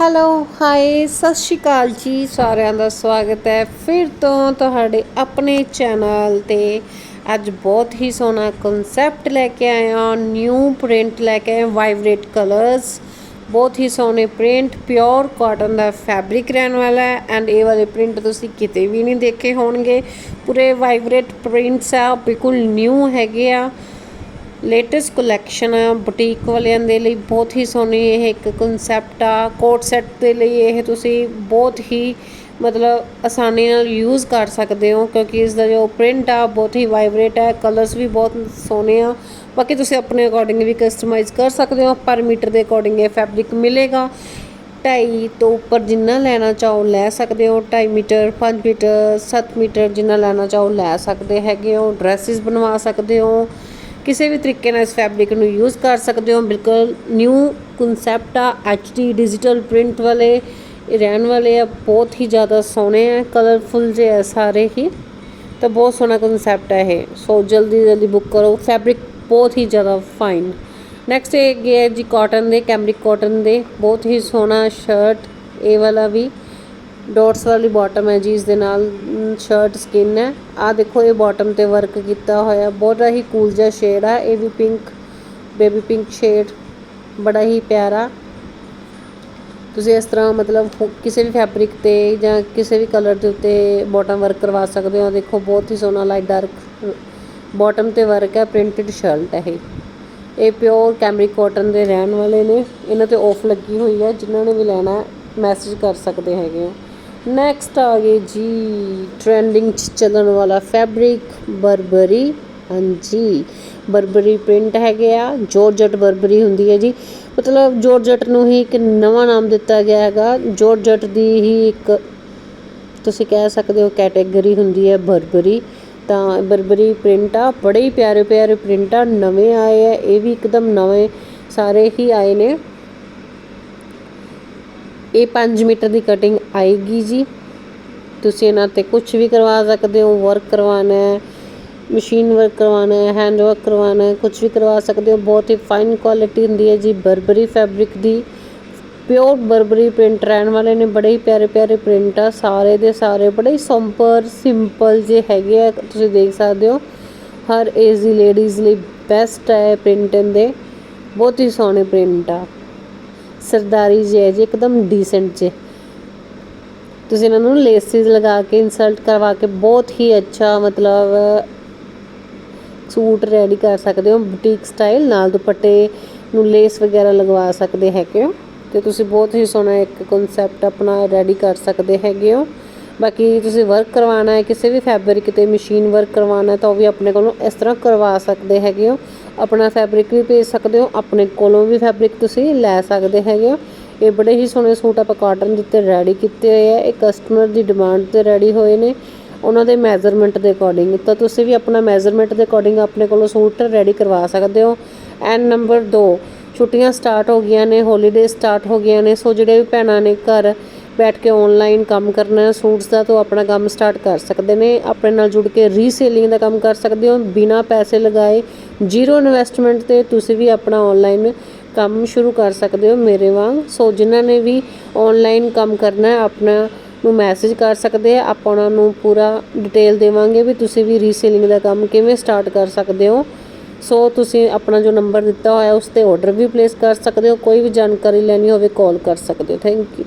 Hello hi ਸਤਿ ਸ਼੍ਰੀ ਅਕਾਲ ਜੀ ਸਾਰਿਆਂ ਦਾ ਸਵਾਗਤ ਹੈ। ਫਿਰ ਤੋਂ ਤੁਹਾਡੇ ਆਪਣੇ ਚੈਨਲ ਤੇ ਅੱਜ ਬਹੁਤ ਹੀ ਸੋਹਣਾ ਕਨਸੈਪਟ ਲੈ ਕੇ ਆਏ ਹਾਂ ਨਿਊ ਪ੍ਰਿੰਟ ਲੈ ਕੇ ਆਏ ਵਾਈਬ੍ਰੇਟ ਕਲਰਸ ਬਹੁਤ ਹੀ ਸੋਹਣੇ ਪ੍ਰਿੰਟ ਪਿਓਰ ਕਾਟਨ ਦਾ ਫੈਬਰਿਕ ਰਹਿਣ ਵਾਲਾ ਹੈ ਐਂਡ ਇਹ ਵਾਲੇ ਪ੍ਰਿੰਟ ਤੁਸੀਂ ਕਿਤੇ ਵੀ ਨਹੀਂ ਦੇਖੇ ਹੋਣਗੇ। ਪੂਰੇ ਵਾਈਬ੍ਰੇਟ ਪ੍ਰਿੰਟਸ ਆ, ਬਿਲਕੁਲ ਨਿਊ ਹੈਗੇ ਆ। ਲੇਟੈਸਟ ਕਲੈਕਸ਼ਨ ਆ ਬੁਟੀਕ ਵਾਲਿਆਂ ਦੇ ਲਈ ਬਹੁਤ ਹੀ ਸੋਹਣੀ ਇਹ ਇੱਕ ਕਨਸੈਪਟ ਆ। ਕੋਟ ਸੈੱਟ ਦੇ ਲਈ ਇਹ ਤੁਸੀਂ ਬਹੁਤ ਹੀ ਮਤਲਬ ਆਸਾਨੀ ਨਾਲ ਯੂਜ਼ ਕਰ ਸਕਦੇ ਹੋ, ਕਿਉਂਕਿ ਇਸ ਦਾ ਜੋ ਪ੍ਰਿੰਟ ਆ, ਬਹੁਤ ਹੀ ਵਾਈਬ੍ਰੇਟ ਹੈ ਕਲਰਸ ਵੀ ਬਹੁਤ ਸੋਹਣੇ ਆ। ਬਾਕੀ ਤੁਸੀਂ ਆਪਣੇ ਅਕੋਰਡਿੰਗ ਵੀ ਕਸਟਮਾਈਜ਼ ਕਰ ਸਕਦੇ ਹੋ, ਪਰ ਮੀਟਰ ਦੇ ਅਕੋਰਡਿੰਗ ਇਹ ਫੈਬਰਿਕ ਮਿਲੇਗਾ। ਢਾਈ ਤੋਂ ਉੱਪਰ ਜਿੰਨਾ ਲੈਣਾ ਚਾਹੋ ਲੈ ਸਕਦੇ ਹੋ 2.5 ਮੀਟਰ 5 ਮੀਟਰ 7 ਮੀਟਰ ਜਿੰਨਾ ਲੈਣਾ ਚਾਹੋ ਲੈ ਸਕਦੇ ਹੈਗੇ ਹੋ ਡਰੈਸਿਸ ਬਣਵਾ ਸਕਦੇ ਹੋ। ਕਿਸੇ ਵੀ ਤਰੀਕੇ ਨਾਲ ਇਸ ਫੈਬਰਿਕ ਨੂੰ ਯੂਜ਼ ਕਰ ਸਕਦੇ ਹੋ। ਬਿਲਕੁਲ ਨਿਊ ਕਨਸੈਪਟ ਆ। ਐਚਡੀ ਡਿਜੀਟਲ ਪ੍ਰਿੰਟ ਵਾਲੇ ਰਹਿਣ ਵਾਲੇ ਆ। ਬਹੁਤ ਹੀ ਜ਼ਿਆਦਾ ਸੋਹਣੇ ਆ। ਕਲਰਫੁਲ ਜੇ ਆ ਸਾਰੇ ਹੀ। ਤਾਂ ਬਹੁਤ ਸੋਹਣਾ ਕਨਸੈਪਟ ਹੈ ਇਹ। ਸੋ ਜਲਦੀ ਜਲਦੀ ਬੁੱਕ ਕਰੋ। ਫੈਬਰਿਕ ਬਹੁਤ ਹੀ ਜ਼ਿਆਦਾ ਫਾਈਨ ਨੈਕਸਟ ਇਹ ਗਿਆ ਜੀ ਕਾਟਨ ਦੇ ਕੈਮਰਿਕ ਕਾਟਨ ਦੇ। ਬਹੁਤ ਹੀ ਸੋਹਣਾ ਸ਼ਰਟ ਇਹ ਵਾਲਾ ਵੀ। ਡੋਟਸ ਵਾਲੀ ਬਾਟਮ ਹੈ ਜੀ, ਇਸ ਦੇ ਨਾਲ ਸ਼ਰਟ ਸਕਿਨ ਹੈ। ਆ ਦੇਖੋ, ਇਹ ਬਾਟਮ ਤੇ ਵਰਕ ਕੀਤਾ ਹੋਇਆ। ਬਹੁਤ ਹੀ ਕੂਲ ਜਿਹਾ ਸ਼ੇਡ ਆ। ਇਹ ਵੀ ਪਿੰਕ ਬੇਬੀ ਪਿੰਕ ਸ਼ੇਡ ਬੜਾ ਹੀ ਪਿਆਰਾ। ਤੁਸੀਂ ਇਸ ਤਰ੍ਹਾਂ ਮਤਲਬ ਕਿਸੇ ਵੀ ਫੈਬਰਿਕ ਤੇ ਜਾਂ ਕਿਸੇ ਵੀ ਕਲਰ ਦੇ ਉੱਤੇ ਬਾਟਮ ਵਰਕ ਕਰਵਾ ਸਕਦੇ ਹੋ। ਦੇਖੋ, ਬਹੁਤ ਹੀ ਸੋਹਣਾ ਲਾਈਟ ਡਾਰਕ ਬਾਟਮ ਤੇ ਵਰਕ ਹੈ। ਪ੍ਰਿੰਟਡ ਸ਼ਰਟ ਹੈ ਇਹ। ਇਹ ਪਿਓਰ ਕੈਮਰਿਕ ਕਾਟਨ ਦੇ ਰਹਿਣ ਵਾਲੇ ਨੇ। ਇਹਨਾਂ ਤੇ ਆਫ ਲੱਗੀ ਹੋਈ ਹੈ। ਜਿਨ੍ਹਾਂ ਨੇ ਵੀ ਲੈਣਾ ਮੈਸੇਜ ਕਰ ਸਕਦੇ ਹੈਗੇ ਹੋ। ਨੈਕਸਟ ਆ ਗਏ ਜੀ ਟ੍ਰੈਂਡਿੰਗ ਚ ਚੱਲਣ ਵਾਲਾ ਫੈਬਰਿਕ ਬਰਬਰੀ ਹਾਂਜੀ ਬਰਬਰੀ ਪ੍ਰਿੰਟ ਹੈਗੇ ਆ ਜੋਰਜਟ ਬਰਬਰੀ ਹੁੰਦੀ ਹੈ ਜੀ। ਮਤਲਬ ਜੋਰਜਟ ਨੂੰ ਹੀ ਇੱਕ ਨਵਾਂ ਨਾਮ ਦਿੱਤਾ ਗਿਆ ਹੈਗਾ। ਜੋਰਜਟ ਦੀ ਹੀ ਇੱਕ, ਤੁਸੀਂ ਕਹਿ ਸਕਦੇ ਹੋ ਕੈਟਾਗਰੀ ਹੁੰਦੀ ਹੈ ਬਰਬਰੀ ਤਾਂ ਬਰਬਰੀ ਪ੍ਰਿੰਟ ਆ, ਬੜੇ ਹੀ ਪਿਆਰੇ ਪਿਆਰੇ ਪ੍ਰਿੰਟ ਆ, ਨਵੇਂ ਆਏ ਆ, ਇਹ ਵੀ ਇੱਕਦਮ ਨਵੇਂ ਸਾਰੇ ਹੀ ਆਏ ਨੇ। ਇਹ 5 ਮੀਟਰ ਦੀ ਕਟਿੰਗ ਆਏਗੀ ਜੀ। ਤੁਸੀਂ ਇਹਨਾਂ ਤੇ ਕੁਝ ਵੀ ਕਰਵਾ ਸਕਦੇ ਹੋ ਵਰਕ ਕਰਵਾਉਣਾ ਹੈ ਮਸ਼ੀਨ ਵਰਕ ਕਰਵਾਉਣਾ ਹੈ ਹੈਂਡ ਵਰਕ ਕਰਵਾਉਣਾ ਹੈ ਕੁਝ ਵੀ ਕਰਵਾ ਸਕਦੇ ਹੋ। ਬਹੁਤ ਹੀ ਫਾਈਨ ਕੁਆਲਿਟੀ ਹੁੰਦੀ ਹੈ ਜੀ ਬਰਬਰੀ ਫੈਬਰਿਕ ਦੀ। ਪਿਓਰ ਬਰਬਰੀ ਪ੍ਰਿੰਟ ਰਹਿਣ ਵਾਲੇ ਨੇ, ਬੜੇ ਹੀ ਪਿਆਰੇ ਪਿਆਰੇ ਪ੍ਰਿੰਟ ਆ, ਸਾਰੇ ਦੇ ਸਾਰੇ, ਬੜੇ ਹੀ ਸਿੰਪਲ ਸਿੰਪਲ ਜੇ ਹੈਗੇ ਆ, ਤੁਸੀਂ ਦੇਖ ਸਕਦੇ ਹੋ। ਹਰ ਏਜ ਦੀ ਲੇਡੀਜ਼ ਲਈ ਬੈਸਟ ਹੈ ਪ੍ਰਿੰਟ ਇਹਦੇ। ਬਹੁਤ ਹੀ ਸੋਹਣੇ ਪ੍ਰਿੰਟ ਆ। ਸਰਦਾਰੀ ਜੇ, ਇੱਕਦਮ ਡੀਸੈਂਟ ਜੇ ਤੁਸੀਂ ਇਹਨਾਂ ਨੂੰ ਲੇਸਿਸ ਲਗਾ ਕੇ ਇਨਸਲਟ ਕਰਵਾ ਕੇ ਬਹੁਤ ਹੀ ਅੱਛਾ ਮਤਲਬ, ਸੂਟ ਰੈਡੀ ਕਰ ਸਕਦੇ ਹੋ ਬੁਟੀਕ ਸਟਾਈਲ ਨਾਲ ਦੁਪੱਟੇ ਨੂੰ ਲੇਸ ਵਗੈਰਾ ਲਗਵਾ ਸਕਦੇ ਹੈਗੇ ਹੋ। ਤੇ ਤੁਸੀਂ ਬਹੁਤ ਹੀ ਸੋਹਣਾ ਇੱਕ ਕਨਸੈਪਟ ਆਪਣਾ ਰੈਡੀ ਕਰ ਸਕਦੇ ਹੈਗੇ ਹੋ। ਬਾਕੀ ਤੁਸੀਂ ਵਰਕ ਕਰਵਾਉਣਾ ਹੈ, ਕਿਸੇ ਵੀ ਫੈਬਰਿਕ ਤੇ ਮਸ਼ੀਨ ਵਰਕ ਕਰਵਾਉਣਾ ਤਾਂ ਉਹ ਵੀ ਆਪਣੇ ਕੋਲੋਂ ਇਸ ਤਰ੍ਹਾਂ ਕਰਵਾ ਸਕਦੇ ਹੈਗੇ ਹੋ। ਆਪਣਾ ਫੈਬਰਿਕ ਵੀ ਭੇਜ ਸਕਦੇ ਹੋ, ਆਪਣੇ ਕੋਲੋਂ ਵੀ ਫੈਬਰਿਕ ਤੁਸੀਂ ਲੈ ਸਕਦੇ ਹੈਗੇ ਹੋ। ਇਹ ਬੜੇ ਹੀ ਸੋਹਣੇ ਸੂਟ ਆਪਾਂ ਕਾਟਨ ਦੇ ਉੱਤੇ ਰੈਡੀ ਕੀਤੇ ਹੋਏ ਆ। ਇਹ ਕਸਟਮਰ ਦੀ ਡਿਮਾਂਡ ਤੇ ਰੈਡੀ ਹੋਏ ਨੇ। ਉਹਨਾਂ ਦੇ ਮੈਜ਼ਰਮੈਂਟ ਦੇ ਅਕੋਰਡਿੰਗ ਤਾਂ ਤੁਸੀਂ ਵੀ ਆਪਣਾ ਮੈਜ਼ਰਮੈਂਟ ਦੇ ਅਕੋਰਡਿੰਗ ਆਪਣੇ ਕੋਲੋਂ ਸੂਟ ਰੈਡੀ ਕਰਵਾ ਸਕਦੇ ਹੋ। ਐਂਡ ਨੰਬਰ 2 ਛੁੱਟੀਆਂ ਸਟਾਰਟ ਹੋ ਗਈਆਂ ਨੇ ਹੌਲੀਡੇ ਸਟਾਰਟ ਹੋ ਗਈਆਂ ਨੇ। ਸੋ ਜਿਹੜੇ ਵੀ ਭੈਣਾਂ ਨੇ ਘਰ ਬੈਠ ਕੇ ਆਨਲਾਈਨ ਕੰਮ ਕਰਨਾ ਹੈ ਸੂਟਸ ਦਾ ਤਾਂ ਆਪਣਾ ਕੰਮ ਸਟਾਰਟ ਕਰ ਸਕਦੇ ਨੇ। ਆਪਣੇ ਨਾਲ ਜੁੜ ਕੇ ਰੀਸੇਲਿੰਗ ਦਾ ਕੰਮ ਕਰ ਸਕਦੇ ਹੋ। ਬਿਨਾ ਪੈਸੇ ਲਗਾਏ ਜ਼ੀਰੋ ਇਨਵੈਸਟਮੈਂਟ ਤੇ ਤੁਸੀਂ ਵੀ ਆਪਣਾ ਆਨਲਾਈਨ ਕੰਮ ਸ਼ੁਰੂ ਕਰ ਸਕਦੇ ਹੋ ਮੇਰੇ ਵਾਂਗ। ਸੋ ਜਿਨ੍ਹਾਂ ਨੇ ਵੀ ਆਨਲਾਈਨ ਕੰਮ ਕਰਨਾ ਹੈ, ਆਪਣਾ ਨੂੰ ਮੈਸੇਜ ਕਰ ਸਕਦੇ ਆ। ਆਪਾਂ ਉਹਨਾਂ ਨੂੰ ਪੂਰਾ ਡਿਟੇਲ ਦੇਵਾਂਗੇ ਵੀ ਤੁਸੀਂ ਵੀ ਰੀਸੇਲਿੰਗ ਦਾ ਕੰਮ ਕਿਵੇਂ ਸਟਾਰਟ ਕਰ ਸਕਦੇ ਹੋ। ਸੋ ਤੁਸੀਂ ਆਪਣਾ ਜੋ ਨੰਬਰ ਦਿੱਤਾ ਹੋਇਆ, ਉਸ ਤੇ ਆਰਡਰ ਵੀ ਪਲੇਸ ਕਰ ਸਕਦੇ ਹੋ। ਕੋਈ ਵੀ ਜਾਣਕਾਰੀ ਲੈਣੀ ਹੋਵੇ ਕਾਲ ਕਰ ਸਕਦੇ ਹੋ। Thank you